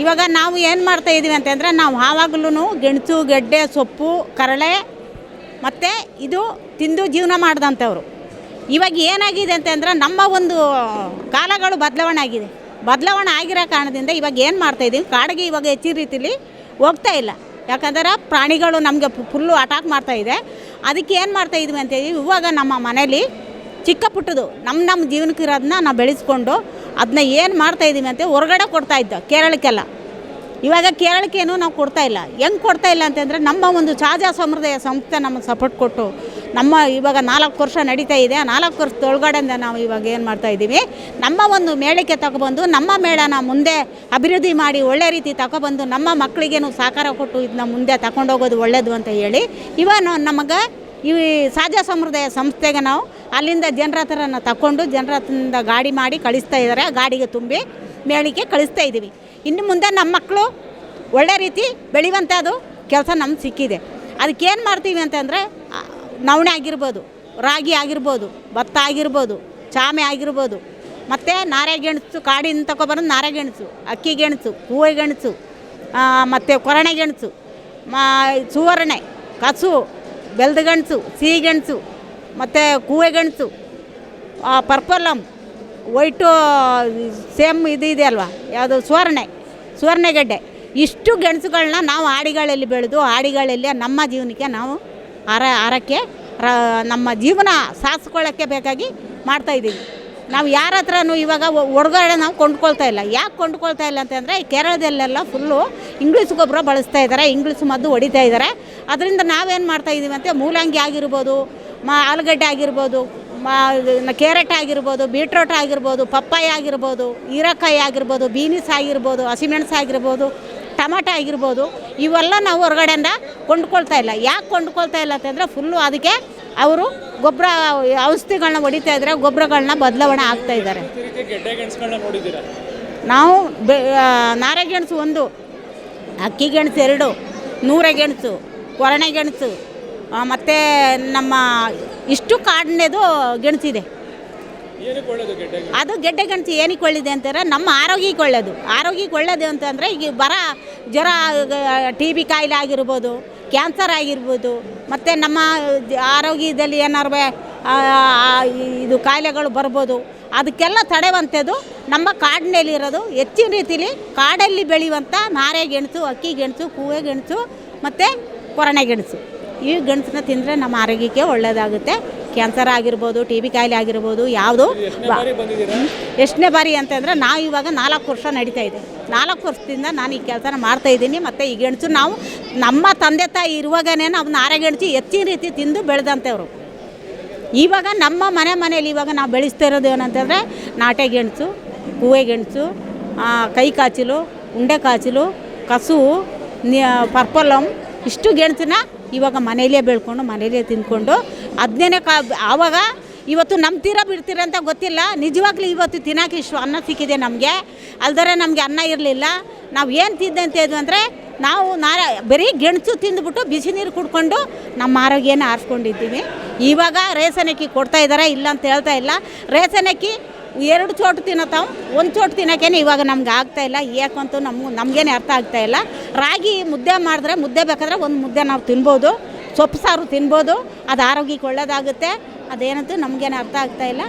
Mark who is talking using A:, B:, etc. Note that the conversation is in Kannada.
A: ಇವಾಗ ನಾವು ಏನು ಮಾಡ್ತಾ ಇದ್ದೀವಿ ಅಂತಂದರೆ ನಾವು ಆವಾಗಲೂ ಗೆಣಸು, ಗೆಡ್ಡೆ, ಸೊಪ್ಪು, ಕರಳೆ ಮತ್ತು ಇದು ತಿಂದು ಜೀವನ ಮಾಡಿದಂಥವ್ರು. ಇವಾಗ ಏನಾಗಿದೆ ಅಂತಂದ್ರೆ ನಮ್ಮ ಒಂದು ಕಾಲಗಳು ಬದಲಾವಣೆ ಆಗಿದೆ. ಬದಲಾವಣೆ ಆಗಿರೋ ಕಾರಣದಿಂದ ಇವಾಗ ಏನು ಮಾಡ್ತಾ ಇದೀವಿ? ಕಾಡಿಗೆ ಇವಾಗ ಹೆಚ್ಚಿನ ರೀತಿಲಿ ಹೋಗ್ತಾ ಇಲ್ಲ. ಯಾಕಂದ್ರೆ ಪ್ರಾಣಿಗಳು ನಮಗೆ ಫುಲ್ಲು ಅಟ್ಯಾಕ್ ಮಾಡ್ತಾ ಇದೆ. ಅದಕ್ಕೆ ಏನು ಮಾಡ್ತಾ ಇದೀವಿ ಅಂತ ಹೇಳಿ ಇವಾಗ ನಮ್ಮ ಮನೇಲಿ ಚಿಕ್ಕ ಪುಟ್ಟದು ನಮ್ಮ ನಮ್ಮ ಜೀವನಕ್ಕೆ ಇರೋದನ್ನ ನಾವು ಬೆಳೆಸ್ಕೊಂಡು ಅದನ್ನ ಏನು ಮಾಡ್ತಾ ಇದೀವಿ ಅಂತ, ಹೊರಗಡೆ ಕೊಡ್ತಾ ಇದ್ದ, ಕೇರಳಕ್ಕೆಲ್ಲ. ಇವಾಗ ಕೇರಳಕ್ಕೇನು ನಾವು ಕೊಡ್ತಾ ಇಲ್ಲ. ಹೆಂಗೆ ಕೊಡ್ತಾ ಇಲ್ಲ ಅಂತಂದರೆ, ನಮ್ಮ ಒಂದು ಚಾಜಾ ಸಮುದಾಯ ಸಂಸ್ಥೆ ನಮಗೆ ಸಪೋರ್ಟ್ ಕೊಟ್ಟು, ನಮ್ಮ ಇವಾಗ ನಾಲ್ಕು ವರ್ಷ ನಡೀತಾ ಇದೆ, ಆ ನಾಲ್ಕು ವರ್ಷದೊಳಗಡೆಯಿಂದ ನಾವು ಇವಾಗ ಏನು ಮಾಡ್ತಾ ಇದ್ದೀವಿ ನಮ್ಮ ಒಂದು ಮೇಳಕ್ಕೆ ತಗೊಬಂದು, ನಮ್ಮ ಮೇಳನ ಮುಂದೆ ಅಭಿವೃದ್ಧಿ ಮಾಡಿ, ಒಳ್ಳೆ ರೀತಿ ತಗೊಬಂದು, ನಮ್ಮ ಮಕ್ಕಳಿಗೇನು ಸಹಕಾರ ಕೊಟ್ಟು ಇದನ್ನ ಮುಂದೆ ತಗೊಂಡೋಗೋದು ಒಳ್ಳೆಯದು ಅಂತ ಹೇಳಿ, ಇವಾಗ ನಮಗೆ ಈ ಸಾಜಾ ಸಮುದಾಯ ಸಂಸ್ಥೆಗೆ ನಾವು ಅಲ್ಲಿಂದ ಜನರ ಹತ್ರನ ತಗೊಂಡು ಜನರ ಹತ್ರದಿಂದ ಗಾಡಿ ಮಾಡಿ ಕಳಿಸ್ತಾ ಇದ್ದಾರೆ. ಗಾಡಿಗೆ ತುಂಬಿ ಮೇಳಿಗೆ ಕಳಿಸ್ತಾ ಇದ್ದೀವಿ. ಇನ್ನು ಮುಂದೆ ನಮ್ಮ ಮಕ್ಕಳು ಒಳ್ಳೆ ರೀತಿ ಬೆಳೆಯುವಂಥದ್ದು ಕೆಲಸ ನಮ್ಗೆ ಸಿಕ್ಕಿದೆ. ಅದಕ್ಕೇನು ಮಾಡ್ತೀವಿ ಅಂತಂದರೆ ನವಣೆ ಆಗಿರ್ಬೋದು, ರಾಗಿ ಆಗಿರ್ಬೋದು, ಭತ್ತ ಆಗಿರ್ಬೋದು, ಚಾಮೆ ಆಗಿರ್ಬೋದು, ಮತ್ತು ನಾರೆ ಗೆಣಸು ಕಾಡಿನ ತಗೊಬರೋದು ನಾರೆ ಗೆಣಸು, ಅಕ್ಕಿ ಗೆಣಸು, ಹೂವು ಗೆಣಸು ಮತ್ತು ಕೊರಣೆ ಗೆಣಸು, ಮಾ, ಸುವರ್ಣೆ, ಕಸು, ಬೆಲ್ದ ಗೆಣಸು, ಸಿಹಿ ಗೆಣಸು ಮತ್ತು ಕೂವೆ ಗೆಣಸು ಪರ್ಪಲಮ್ ವೈಟು, ಸೇಮ್ ಇದು ಇದೆ ಅಲ್ವಾ? ಯಾವುದು? ಸುವರ್ಣೆ ಸುವರ್ಣೆಗಡ್ಡೆ ಇಷ್ಟು ಗೆಣಸುಗಳನ್ನ ನಾವು ಆಡಿಗಳಲ್ಲಿ ಬೆಳೆದು, ಆಡಿಗಳಲ್ಲಿ ನಮ್ಮ ಜೀವನಕ್ಕೆ ನಾವು ಆರ, ಆರಕ್ಕೆ, ರ, ನಮ್ಮ ಜೀವನ ಸಾಸ್ಕೊಳ್ಳೋಕ್ಕೆ ಬೇಕಾಗಿ ಮಾಡ್ತಾಯಿದ್ದೀವಿ ನಾವು ಯಾರ ಹತ್ರನೂ ಇವಾಗ ಹೊರಗಡೆ ನಾವು ಕೊಂಡ್ಕೊಳ್ತಾ ಇಲ್ಲ. ಯಾಕೆ ಕೊಂಡ್ಕೊಳ್ತಾ ಇಲ್ಲ ಅಂತಂದರೆ ಕೇರಳದಲ್ಲೆಲ್ಲ ಫುಲ್ಲು ಇಂಗ್ಲೀಷ್ ಗೊಬ್ಬರ ಬಳಸ್ತಾ ಇದ್ದಾರೆ ಇಂಗ್ಲೀಷ್ ಮದ್ದು ಹೊಡಿತಾ ಇದ್ದಾರೆ. ಅದರಿಂದ ನಾವೇನು ಮಾಡ್ತಾಯಿದ್ದೀವಿ ಅಂತ, ಮೂಲಂಗಿ ಆಗಿರ್ಬೋದು ಮ ಆಲೂಗಡ್ಡೆ ಆಗಿರ್ಬೋದು ಮಾ ಕ್ಯಾರೆಟ್ ಆಗಿರ್ಬೋದು ಬೀಟ್ರೋಟ್ ಆಗಿರ್ಬೋದು ಪಪ್ಪಾಯಿ ಆಗಿರ್ಬೋದು ಹೀರೆಕಾಯಿ ಆಗಿರ್ಬೋದು ಬೀನಿಸ್ ಆಗಿರ್ಬೋದು ಹಸಿಮೆಣಸು ಆಗಿರ್ಬೋದು ಟಮಾಟ ಆಗಿರ್ಬೋದು ಇವೆಲ್ಲ ನಾವು ಹೊರಗಡೆಯಿಂದ ಕೊಂಡ್ಕೊಳ್ತಾ ಇಲ್ಲ. ಯಾಕೆ ಕೊಂಡ್ಕೊಳ್ತಾ ಇಲ್ಲ ಅಂತಂದರೆ ಫುಲ್ಲು ಅದಕ್ಕೆ ಅವರು ಗೊಬ್ಬರ ಔಷಧಿಗಳನ್ನ ಹೊಡಿತಾ ಇದ್ದಾರೆ ಗೊಬ್ಬರಗಳನ್ನ ಬದಲಾವಣೆ ಆಗ್ತಾ ಇದ್ದಾರೆ. ನಾವು ಬೆ ನಾರೆ ಗೆಣಸು ಒಂದು ಅಕ್ಕಿ ಗೆಣಸು ಎರಡು ನೂರ ಗೆಣಸು ಕೊರಣೆ ಗೆಣಸು ಮತ್ತು ನಮ್ಮ ಇಷ್ಟು ಕಾಡನೇದು ಗೆಣಸಿದೆ. ಅದು ಗೆಡ್ಡೆ ಗೆಣಸು ಏನಕ್ಕೆ ಒಳ್ಳೆಯದೆ ಅಂತಾರೆ, ನಮ್ಮ ಆರೋಗ್ಯಕ್ಕೆ ಒಳ್ಳೆಯದು. ಆರೋಗ್ಯಕ್ಕೆ ಒಳ್ಳೆಯದು ಅಂತಂದರೆ, ಈಗ ಬರ ಜ್ವರ ಟಿ ಬಿ ಕಾಯಿಲೆ ಆಗಿರ್ಬೋದು ಕ್ಯಾನ್ಸರ್ ಆಗಿರ್ಬೋದು, ಮತ್ತು ನಮ್ಮ ಆರೋಗ್ಯದಲ್ಲಿ ಏನಾರು ಇದು ಕಾಯಿಲೆಗಳು ಬರ್ಬೋದು, ಅದಕ್ಕೆಲ್ಲ ತಡೆವಂಥದ್ದು ನಮ್ಮ ಕಾಡಿನಲ್ಲಿರೋದು ಹೆಚ್ಚಿನ ರೀತಿಲಿ ಕಾಡಲ್ಲಿ ಬೆಳೆಯುವಂಥ ನಾರೆ ಗೆಣಸು, ಅಕ್ಕಿ ಗೆಣಸು, ಕೂವೆ ಗೆಣಸು, ಮತ್ತು ಕೊರಣೆ ಗೆಣಸು. ಈ ಗೆಣಸನ್ನ ತಿಂದರೆ ನಮ್ಮ ಆರೋಗ್ಯಕ್ಕೆ ಒಳ್ಳೆಯದಾಗುತ್ತೆ ಕ್ಯಾನ್ಸರ್ ಆಗಿರ್ಬೋದು ಟಿ ಬಿ ಕಾಯಿಲೆ ಆಗಿರ್ಬೋದು ಯಾವುದು
B: ಎಷ್ಟನೇ ಬಾರಿ
A: ಅಂತಂದರೆ ನಾವು ಇವಾಗ ನಾಲ್ಕು ವರ್ಷ ನಡೀತಾ ಇದೆ. ನಾಲ್ಕು ವರ್ಷದಿಂದ ನಾನು ಈ ಕೆಲಸನ ಮಾಡ್ತಾ ಇದ್ದೀನಿ. ಮತ್ತು ಈ ಗೆಣಸು ನಾವು ನಮ್ಮ ತಂದೆ ತಾಯಿ ಇರುವಾಗನೇ ನಾವು ನಾರೆ ಗೆಣಸು ಹೆಚ್ಚಿನ ರೀತಿ ತಿಂದು ಬೆಳೆದಂಥವ್ರು ಇವಾಗ ನಮ್ಮ ಮನೆ ಮನೇಲಿ ಇವಾಗ ನಾವು ಬೆಳೆಸ್ತಾ ಇರೋದು ಏನಂತಂದರೆ ನಾಟೆ ಗೆಣಸು ಹೂವೆ ಗೆಣಸು ಕೈ ಕಾಚಿಲು ಉಂಡೆ ಕಾಚಿಲು ಕಸು ಪರ್ಪಲಮ್ ಇಷ್ಟು ಗೆಣಸನ್ನ ಇವಾಗ ಮನೇಲೇ ಬೆಳ್ಕೊಂಡು, ಮನೇಲೇ ತಿಂದ್ಕೊಂಡು ಅದನ್ನೇ ಕಾ, ಆವಾಗ ಇವತ್ತು ನಂಬ್ತೀರಾ ಬಿಡ್ತೀರ ಅಂತ ಗೊತ್ತಿಲ್ಲ. ನಿಜವಾಗ್ಲೂ ಇವತ್ತು ತಿನ್ನೋಕೆ ಇಷ್ಟು ಅನ್ನ ಸಿಕ್ಕಿದೆ ನಮಗೆ. ಅಲ್ದರೆ ನಮಗೆ ಅನ್ನ ಇರಲಿಲ್ಲ. ನಾವು ಏನು ತಿದ್ದಂತೆ ಇದ್ವು ಅಂದರೆ, ನಾವು ನಾರ, ಬರೀ ಗೆಣಸು ತಿಂದುಬಿಟ್ಟು ಬಿಸಿ ನೀರು ಕುಡ್ಕೊಂಡು ನಮ್ಮ ಆರೋಗ್ಯನ ಆರಿಸ್ಕೊಂಡಿದ್ದೀವಿ. ಇವಾಗ ರೇಷನ್ ಅಕ್ಕಿ ಕೊಡ್ತಾ ಇದ್ದಾರೆ ಇಲ್ಲ ಅಂತ ಹೇಳ್ತಾ ಇಲ್ಲ. ರೇಷನ್ ಅಕ್ಕಿ ಎರಡು ಚೋಟು ತಿನ್ನತ್ತಾವು ಒಂದು ಚೋಟು ತಿನ್ನೋಕ್ಕೇನೆ ಇವಾಗ ನಮ್ಗೆ ಆಗ್ತಾ ಇಲ್ಲ. ಯಾಕಂತೂ ನಮ್ಗೆ ನಮಗೇನೆ ಅರ್ಥ ಆಗ್ತಾ ಇಲ್ಲ. ರಾಗಿ ಮುದ್ದೆ ಮಾಡಿದ್ರೆ ಮುದ್ದೆ ಬೇಕಾದ್ರೆ ಒಂದು ಮುದ್ದೆ ನಾವು ತಿನ್ಬೋದು. ಸೊಪ್ಪು ಸಾರು ತಿನ್ಬೋದು. ಅದು ಆರೋಗ್ಯಕ್ಕೆ ಒಳ್ಳೆಯದಾಗುತ್ತೆ ಅದೇನಂತೂ ನಮಗೇನು ಅರ್ಥ ಆಗ್ತಾ ಇಲ್ಲ.